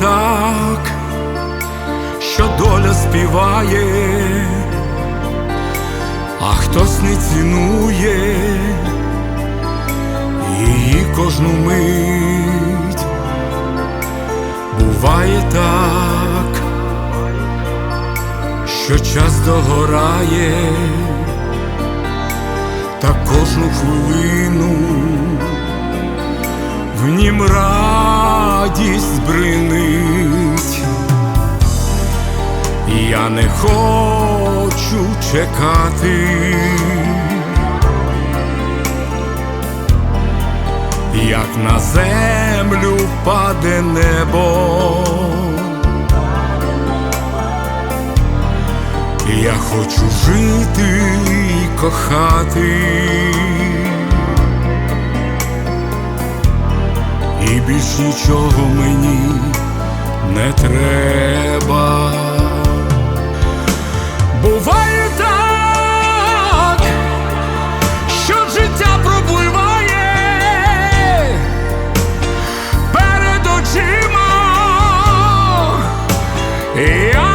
так, що доля співає, а хтось не цінує її кожну мить, буває так, що час догорає та кожну хвилину в нім рай радість збринить. Я не хочу чекати, як на землю паде небо. Я хочу жити і кохати. І більш нічого мені не треба. Буває так, що життя пропливає перед очима, як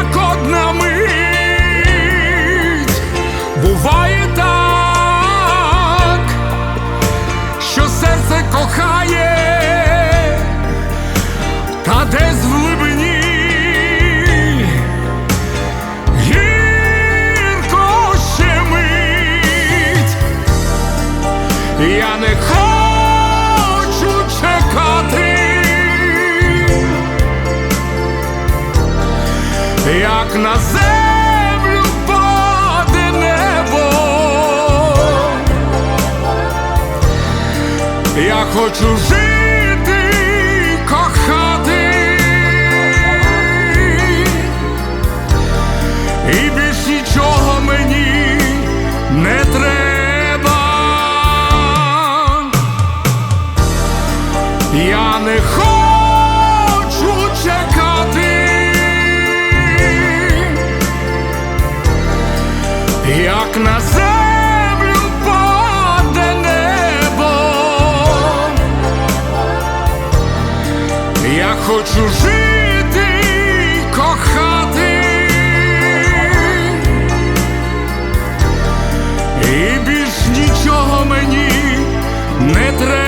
Я не хочу чекати, як на землю паде небо. Я хочу жити, кохати. І більш нічого мені я не хочу чекати, як на землю паде небо, я хочу жити, кохати. І більш нічого мені не треба.